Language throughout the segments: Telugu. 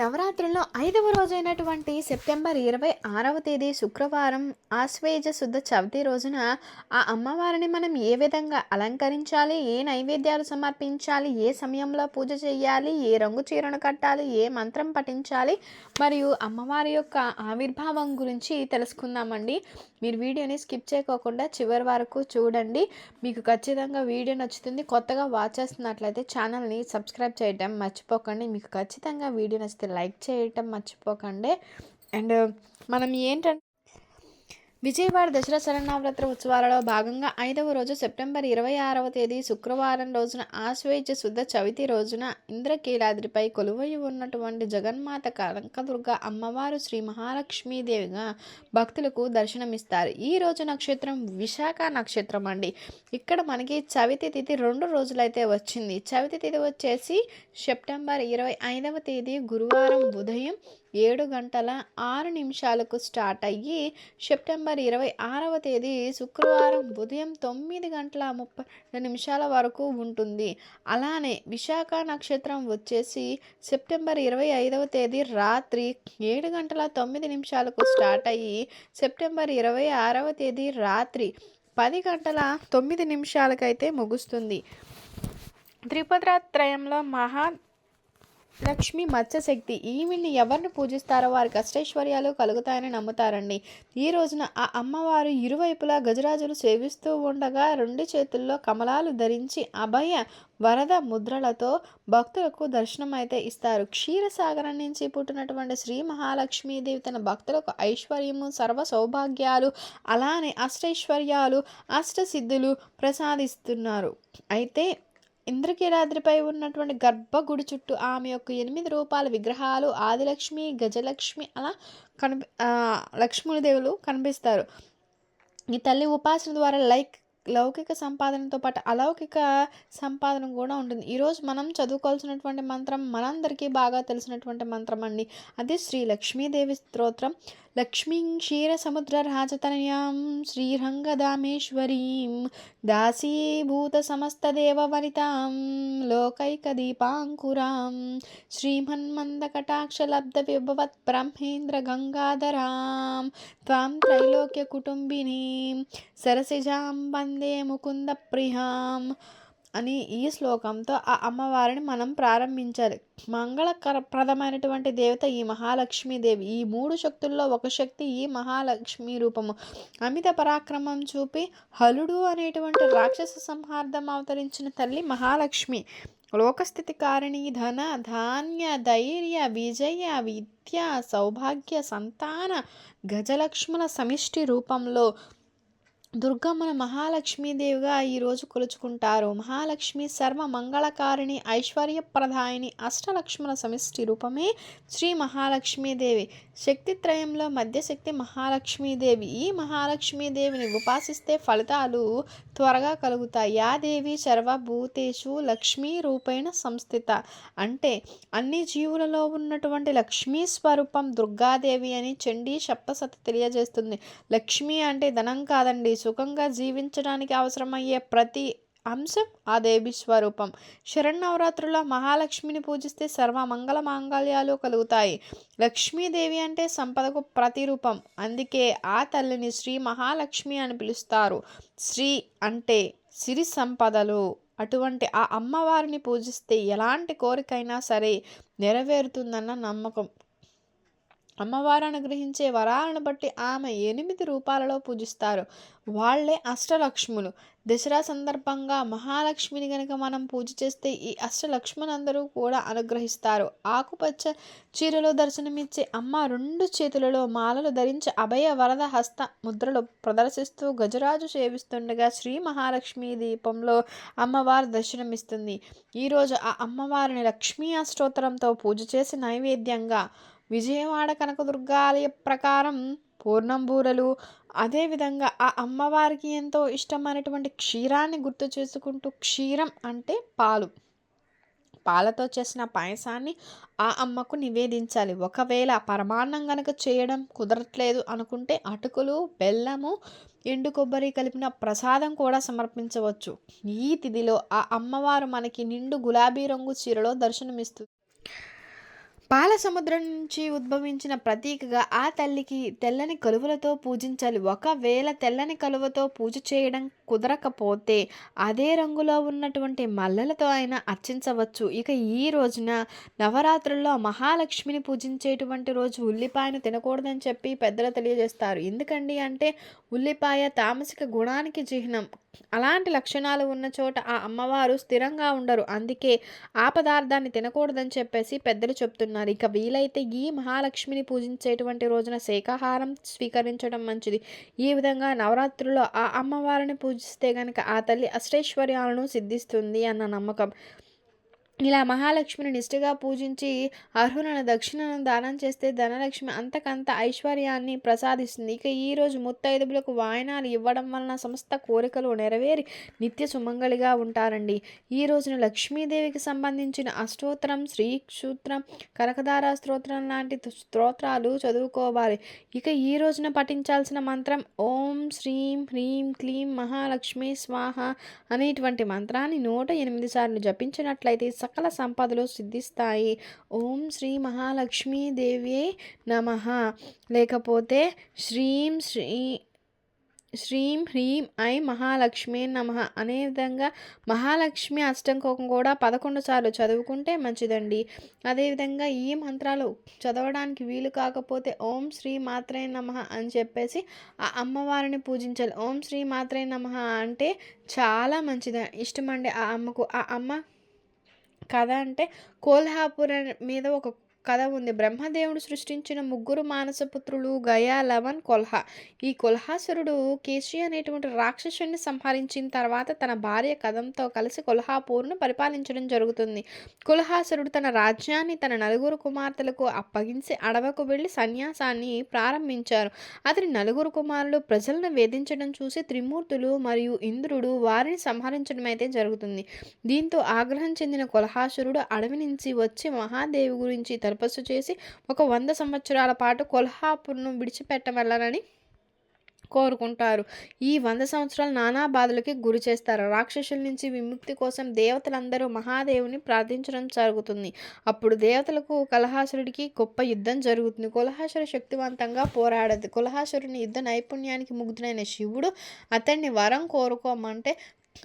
నవరాత్రుల్లో ఐదవ రోజైనటువంటి సెప్టెంబర్ ఇరవై ఆరవ తేదీ శుక్రవారం ఆశ్వేజ శుద్ధ చవితి రోజున ఆ అమ్మవారిని మనం ఏ విధంగా అలంకరించాలి? ఏ నైవేద్యాలు సమర్పించాలి? ఏ సమయంలో పూజ చేయాలి? ఏ రంగు చీరను కట్టాలి? ఏ మంత్రం పఠించాలి? మరియు అమ్మవారి యొక్క ఆవిర్భావం గురించి తెలుసుకుందామండి. మీరు వీడియోని స్కిప్ చేయకోకుండా చివరి వరకు చూడండి. మీకు ఖచ్చితంగా వీడియో నచ్చుతుంది. కొత్తగా వాచ్ చేస్తున్నట్లయితే ఛానల్ని సబ్స్క్రైబ్ చేయడం మర్చిపోకండి. మీకు ఖచ్చితంగా వీడియో నచ్చితే లైక్ చేయటం మర్చిపోకండి. అండ్ మనం ఏంటంటే విజయవాడ దసరా శరణావరత్ర ఉత్సవాలలో భాగంగా ఐదవ రోజు సెప్టెంబర్ ఇరవై ఆరవ తేదీ శుక్రవారం రోజున ఆశ్వేజ శుద్ధ చవితి రోజున ఇంద్రకీలాద్రిపై కొలువై ఉన్నటువంటి జగన్మాత కనకదుర్గ అమ్మవారు శ్రీ మహాలక్ష్మీదేవిగా భక్తులకు దర్శనమిస్తారు. ఈ రోజు నక్షత్రం విశాఖ నక్షత్రం అండి. ఇక్కడ మనకి చవితి తిథి రెండు రోజులైతే వచ్చింది. చవితి తిథి వచ్చేసి సెప్టెంబర్ ఇరవై ఐదవ తేదీ గురువారం ఉదయం ఏడు గంటల ఆరు నిమిషాలకు స్టార్ట్ అయ్యి సెప్టెంబర్ ఇరవై ఆరవ తేదీ శుక్రవారం ఉదయం తొమ్మిది గంటల ముప్పై నిమిషాల వరకు ఉంటుంది. అలానే విశాఖ నక్షత్రం వచ్చేసి సెప్టెంబర్ ఇరవై ఐదవ తేదీ రాత్రి ఏడు గంటల తొమ్మిది నిమిషాలకు స్టార్ట్ అయ్యి సెప్టెంబర్ ఇరవై ఆరవ తేదీ రాత్రి పది గంటల తొమ్మిది నిమిషాలకైతే ముగుస్తుంది. త్రిపద్రాత్రయంలో మహా లక్ష్మి మత్స్యశక్తి ఈవిని ఎవరిని పూజిస్తారో వారికి అష్టైశ్వర్యాలు కలుగుతాయని నమ్ముతారండి. ఈ రోజున ఆ అమ్మవారు ఇరువైపులా గజరాజులు సేవిస్తూ ఉండగా రెండు చేతుల్లో కమలాలు ధరించి అభయ వరద ముద్రలతో భక్తులకు దర్శనం అయితే ఇస్తారు. క్షీరసాగరం నుంచి పుట్టినటువంటి శ్రీ మహాలక్ష్మీదేవి తన భక్తులకు ఐశ్వర్యము సర్వ సౌభాగ్యాలు అలానే అష్టైశ్వర్యాలు అష్టసిద్ధులు ప్రసాదిస్తున్నారు. అయితే ఇంద్రకీలాద్రిపై ఉన్నటువంటి గర్భగుడి చుట్టూ ఆమె యొక్క ఎనిమిది రూపాల విగ్రహాలు ఆదిలక్ష్మి గజలక్ష్మి అలా కనిపి లక్ష్మీదేవులు కనిపిస్తారు. ఈ తల్లి ఉపాసన ద్వారా లైక్ లౌకిక సంపాదనతో పాటు అలౌకిక సంపాదన కూడా ఉంటుంది. ఈరోజు మనం చదువుకోవాల్సినటువంటి మంత్రం మనందరికీ బాగా తెలిసినటువంటి మంత్రం అండి. అది శ్రీ లక్ష్మీదేవి స్తోత్రం. లక్ష్మీం క్షీరసముద్రరాజతనయాం సముద్ర రాజతనయాం శ్రీరంగదామేశ్వరీం దాసీభూత సమస్తదేవ వనితాం లోకైక దీపాంకురాం శ్రీమన్మందకటాక్షలబ్ధ విభవత్ బ్రహ్మేంద్ర అని ఈ శ్లోకంతో ఆ అమ్మవారిని మనం ప్రారంభించాలి. మంగళకరప్రదమైనటువంటి దేవత ఈ మహాలక్ష్మీదేవి. ఈ మూడు శక్తుల్లో ఒక శక్తి ఈ మహాలక్ష్మి రూపము. అమిత పరాక్రమం చూపి హలుడు అనేటువంటి రాక్షస సంహార్థం అవతరించిన తల్లి మహాలక్ష్మి. లోకస్థితి కారణి ధన ధాన్య ధైర్య విజయ విద్య సౌభాగ్య సంతాన గజలక్ష్మణ సమిష్టి రూపంలో దుర్గమ్మను మహాలక్ష్మీదేవిగా ఈరోజు కొలుచుకుంటారు. మహాలక్ష్మి సర్వ మంగళకారిణి ఐశ్వర్యప్రదాయిని అష్టలక్ష్మణ సమిష్టి రూపమే శ్రీ మహాలక్ష్మీదేవి. శక్తిత్రయంలో మధ్యశక్తి మహాలక్ష్మీదేవి. ఈ మహాలక్ష్మీదేవిని ఉపాసిస్తే ఫలితాలు త్వరగా కలుగుతాయి. యా దేవి సర్వభూతేషు లక్ష్మీ రూపేణ సంస్థిత. అంటే అన్ని జీవులలో ఉన్నటువంటి లక్ష్మీ స్వరూపం దుర్గాదేవి అని చండీ సప్తసతి తెలియజేస్తుంది. లక్ష్మి అంటే ధనం కాదండి సుఖంగా జీవించడానికి అవసరమయ్యే ప్రతి అంశం ఆ దేవి స్వరూపం శరణవరాత్రుల్లో మహాలక్ష్మిని పూజిస్తే సర్వ మంగళ మాంగళ్యాలు కలుగుతాయి. లక్ష్మీదేవి అంటే సంపదకు ప్రతిరూపం. అందుకే ఆ తల్లిని శ్రీ మహాలక్ష్మి అని పిలుస్తారు. శ్రీ అంటే సిరి సంపదలు. అటువంటి ఆ అమ్మవారిని పూజిస్తే ఎలాంటి కోరికైనా సరే నెరవేరుతుందన్న నమ్మకం. అమ్మవారు అనుగ్రహించే వరాలను బట్టి ఆమె ఎనిమిది రూపాలలో పూజిస్తారు. వాళ్ళే అష్టలక్ష్ములు. దసరా సందర్భంగా మహాలక్ష్మిని గనక మనం పూజ చేస్తే ఈ అష్టలక్ష్మణందరూ కూడా అనుగ్రహిస్తారు. ఆకుపచ్చ చీరలో దర్శనమిచ్చే అమ్మ రెండు చేతులలో మాలలు ధరించి అభయ వరద హస్త ముద్రలు ప్రదర్శిస్తూ గజరాజు సేవిస్తుండగా శ్రీ మహాలక్ష్మి దీపంలో అమ్మవారు దర్శనమిస్తుంది. ఈరోజు ఆ అమ్మవారిని లక్ష్మీ అష్టోత్తరంతో పూజ చేసి నైవేద్యంగా విజయవాడ కనకదుర్గాలయ ప్రకారం పూర్ణంబూరలు అదేవిధంగా ఆ అమ్మవారికి ఎంతో ఇష్టమైనటువంటి క్షీరాన్ని గుర్తు చేసుకుంటూ క్షీరం అంటే పాలు. పాలతో చేసిన పాయసాన్ని ఆ అమ్మకు నివేదించాలి. ఒకవేళ పరమాన్నం గనక చేయడం కుదరట్లేదు అనుకుంటే అటుకులు బెల్లము ఎండు కొబ్బరి కలిపిన ప్రసాదం కూడా సమర్పించవచ్చు. ఈ తిథిలో ఆ అమ్మవారు మనకి నిండు గులాబీ రంగు చీరలో దర్శనమిస్తుంది పాల సముద్రం నుంచి ఉద్భవించిన ప్రతీకగా ఆ తల్లికి తెల్లని కలువలతో పూజించాలి. ఒకవేళ తెల్లని కలువతో పూజ చేయడం కుదరకపోతే అదే రంగులో ఉన్నటువంటి మల్లెలతో అయినా అర్చించవచ్చు. ఇక ఈ రోజున నవరాత్రుల్లో మహాలక్ష్మిని పూజించేటువంటి రోజు ఉల్లిపాయను తినకూడదని చెప్పి పెద్దలు తెలియజేస్తారు. ఎందుకండి అంటే ఉల్లిపాయ తామసిక గుణానికి చిహ్నం. అలాంటి లక్షణాలు ఉన్న చోట ఆ అమ్మవారు స్థిరంగా ఉండరు. అందుకే ఆ పదార్థాన్ని తినకూడదని చెప్పేసి పెద్దలు చెప్తున్నారు. ఇక వీలైతే ఈ మహాలక్ష్మిని పూజించేటువంటి రోజున శాకాహారం స్వీకరించడం మంచిది. ఈ విధంగా నవరాత్రుల్లో ఆ అమ్మవారిని పూజిస్తే కనుక ఆ తల్లి అష్టైశ్వర్యాలను సిద్ధిస్తుంది అన్న నమ్మకం. ఇలా మహాలక్ష్మిని నిష్ఠగా పూజించి అర్హులను దక్షిణను దానం చేస్తే ధనలక్ష్మి అంతకంత ఐశ్వర్యాన్ని ప్రసాదిస్తుంది. ఇక ఈరోజు ముత్తైదువులకు వాయనాలు ఇవ్వడం వలన సమస్త కోరికలు నెరవేరి నిత్య సుమంగళిగా ఉంటారండి. ఈ రోజున లక్ష్మీదేవికి సంబంధించిన అష్టోత్తరం శ్రీ కనకదార స్తోత్రం లాంటి స్తోత్రాలు చదువుకోవాలి. ఇక ఈ రోజున పఠించాల్సిన మంత్రం ఓం శ్రీం హ్రీం క్లీం మహాలక్ష్మి స్వాహ అనేటువంటి మంత్రాన్ని నూట ఎనిమిది సార్లు జపించినట్లయితే సకల సంపదలు సిద్ధిస్తాయి. ఓం శ్రీ మహాలక్ష్మీదేవి నమ. లేకపోతే శ్రీం శ్రీ శ్రీం హ్రీం ఐ మహాలక్ష్మి నమ అనే విధంగా మహాలక్ష్మి అష్టంకోకం కూడా పదకొండు సార్లు చదువుకుంటే మంచిదండి. అదేవిధంగా ఈ మంత్రాలు చదవడానికి వీలు కాకపోతే ఓం శ్రీ మాత్రే నమ అని చెప్పేసి ఆ అమ్మవారిని పూజించాలి. ఓం శ్రీ మాత్రే నమ అంటే చాలా మంచిది. ఇష్టమండి ఆ అమ్మకు. ఆ అమ్మ కథ అంటే కోల్హాపూర్ మీద ఒక కథ ఉంది. బ్రహ్మదేవుడు సృష్టించిన ముగ్గురు మానసపుత్రులు గయా లవన్ కొల్హా. ఈ కొల్హాసురుడు కేశి అనేటువంటి రాక్షసుని సంహరించిన తర్వాత తన భార్య కథంతో కలిసి కొల్హాపూర్ను పరిపాలించడం జరుగుతుంది. కొల్హాసురుడు తన రాజ్యాన్ని తన నలుగురు కుమార్తెలకు అప్పగించి అడవకు వెళ్ళి సన్యాసాన్ని ప్రారంభించారు. అతని నలుగురు కుమారులు ప్రజలను వేధించడం చూసి త్రిమూర్తులు మరియు ఇంద్రుడు వారిని సంహరించడం అయితే జరుగుతుంది. దీంతో ఆగ్రహం చెందిన కొల్హాసురుడు అడవి నుంచి వచ్చి మహాదేవి గురించి తపస్సు చేసి ఒక వంద సంవత్సరాల పాటు కొల్హాపూర్ను విడిచిపెట్టవలనని కోరుకుంటారు. ఈ వంద సంవత్సరాలు నానా బాధలకి గురి చేస్తారు. రాక్షసుల నుంచి విముక్తి కోసం దేవతలందరూ మహాదేవుని ప్రార్థించడం జరుగుతుంది. అప్పుడు దేవతలకు కలహాసురుడికి గొప్ప యుద్ధం జరుగుతుంది. కులహాసురు శక్తివంతంగా పోరాడదు. కులహాసురుని యుద్ధ నైపుణ్యానికి ముగ్ధుడైన శివుడు అతన్ని వరం కోరుకోమంటే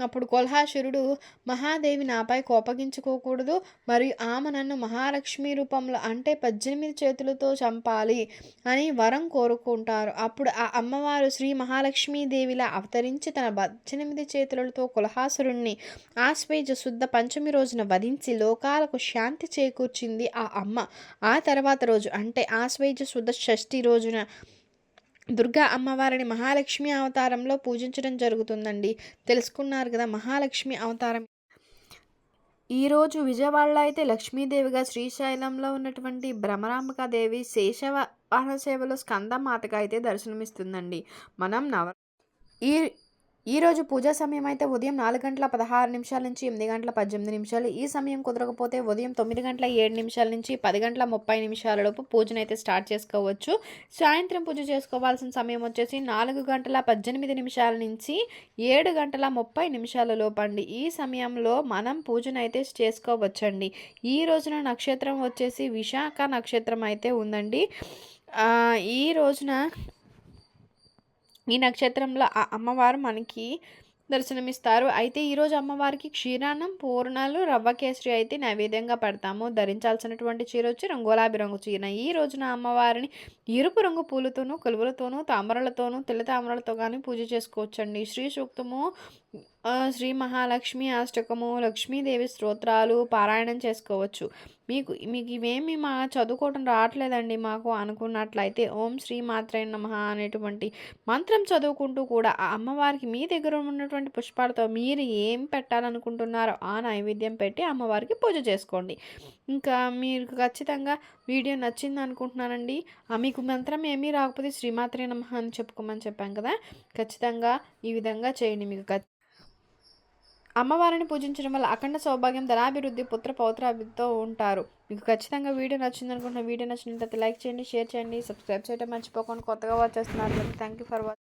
అప్పుడు కొల్హాసురుడు మహాదేవి నాపై కోపగించుకోకూడదు మరియు ఆమె నన్ను మహాలక్ష్మి రూపంలో అంటే పద్దెనిమిది చేతులతో చంపాలి అని వరం కోరుకుంటారు. అప్పుడు ఆ అమ్మవారు శ్రీ మహాలక్ష్మీదేవిలా అవతరించి తన పద్దెనిమిది చేతులతో కులహాసురుణ్ణి ఆశ్వేజ శుద్ధ పంచమి రోజున వధించి లోకాలకు శాంతి చేకూర్చింది ఆ అమ్మ. ఆ తర్వాత రోజు అంటే ఆశ్వేజ శుద్ధ షష్ఠి రోజున దుర్గా అమ్మవారిని మహాలక్ష్మి అవతారంలో పూజించడం జరుగుతుందండి. తెలుసుకున్నారు కదా మహాలక్ష్మి అవతారం. ఈరోజు విజయవాడలో అయితే లక్ష్మీదేవిగా శ్రీశైలంలో ఉన్నటువంటి భ్రమరాంబికాదేవి శేషవ వాహన సేవలో స్కందమాతగా అయితే దర్శనమిస్తుందండి. మనం నవ ఈ ఈరోజు పూజా సమయం అయితే ఉదయం నాలుగు గంటల పదహారు నిమిషాల నుంచి ఎనిమిది గంటల పద్దెనిమిది నిమిషాలు. ఈ సమయం కుదరకపోతే ఉదయం తొమ్మిది గంటల ఏడు నిమిషాల నుంచి పది గంటల ముప్పై నిమిషాల లోపు పూజను అయితే స్టార్ట్ చేసుకోవచ్చు. సాయంత్రం పూజ చేసుకోవాల్సిన సమయం వచ్చేసి నాలుగు గంటల పద్దెనిమిది నిమిషాల నుంచి ఏడు గంటల ముప్పై నిమిషాల లోపండి ఈ సమయంలో మనం పూజను అయితే చేసుకోవచ్చండి. ఈ రోజున నక్షత్రం వచ్చేసి విశాఖ నక్షత్రం అయితే ఉందండి. ఈ రోజున ఈ నక్షత్రంలో ఆ అమ్మవారు మనకి దర్శనమిస్తారు. అయితే ఈరోజు అమ్మవారికి క్షీరాన్నం పూర్ణాలు రవ్వ కేసరి అయితే నైవేద్యంగా పెడతాము. ధరించాల్సినటువంటి చీర వచ్చి రంగులాబి రంగు చీర. ఈ రోజున అమ్మవారిని ఎరుపు రంగు పూలతోనూ కొలువులతోనూ తామరలతోనూ తెల్ల తామరలతో కానీ పూజ చేసుకోవచ్చండి. శ్రీ సూక్తము శ్రీ మహాలక్ష్మి అష్టకము లక్ష్మీదేవి స్తోత్రాలు పారాయణం చేసుకోవచ్చు. మీకు మీకు ఇవేమి మా చదువుకోవటం రావట్లేదండి మాకు అనుకున్నట్లయితే. ఓం శ్రీ మాత్రే నమ అనేటువంటి మంత్రం చదువుకుంటూ కూడా ఆ అమ్మవారికి మీ దగ్గర ఉన్నటువంటి పుష్పాలతో మీరు ఏం పెట్టాలనుకుంటున్నారో ఆ నైవేద్యం పెట్టి అమ్మవారికి పూజ చేసుకోండి. ఇంకా మీరు ఖచ్చితంగా వీడియో నచ్చింది అనుకుంటున్నానండి. మీకు మంత్రం ఏమీ రాకపోతే శ్రీమాత్రే నమ అని చెప్పుకోమని చెప్పాం కదా. ఖచ్చితంగా ఈ విధంగా చేయండి. మీకు అమ్మవారిని పూజించడం వల్ల అఖండ సౌభాగ్యం ధనాభివృద్ధి పుత్ర పౌత్రాభితో ఉంటారు. మీకు ఖచ్చితంగా వీడియో నచ్చింది అనుకుంటున్న వీడియో నచ్చినట్లయితే లైక్ చేయండి షేర్ చేయండి సబ్స్క్రైబ్ చేయడం మర్చిపోకుండా కొత్తగా వాచ్ చేస్తున్నారు థ్యాంక్ యూ ఫర్ వాచింగ్